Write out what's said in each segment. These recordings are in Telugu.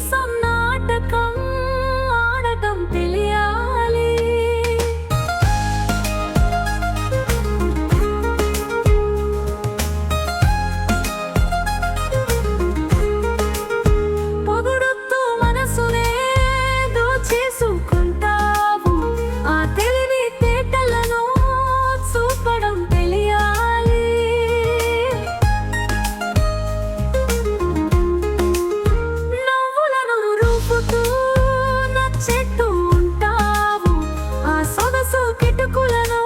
i. Coucou la.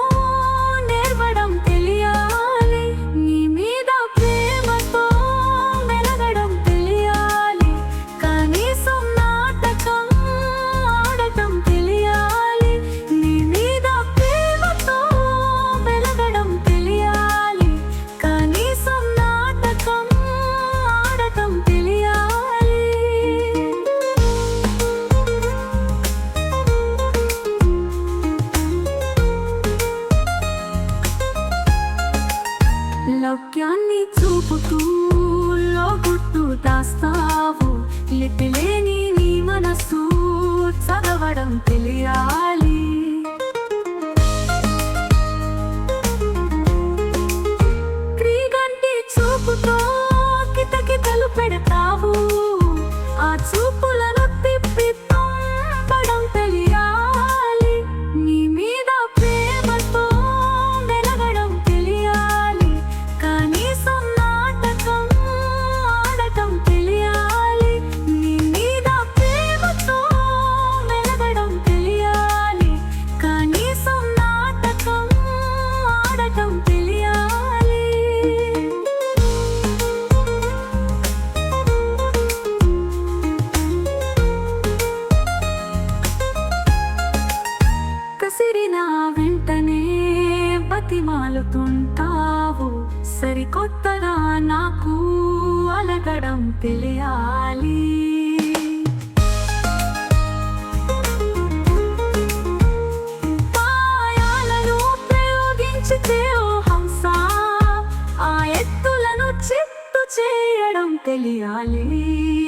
చూపుతూలో గుట్టు దాస్తావు. లిపిలేని నీ మనసు చదవడం తెలియాలి. క్రీగంటి చూపుతో కితకితలు పెడతావు. ఆ చూపులను కసిరిన వెంటనే బతిమాలుతుంటావు. సరికొత్తగా నాకు అలగడం తెలియాలి. తెలియాలి.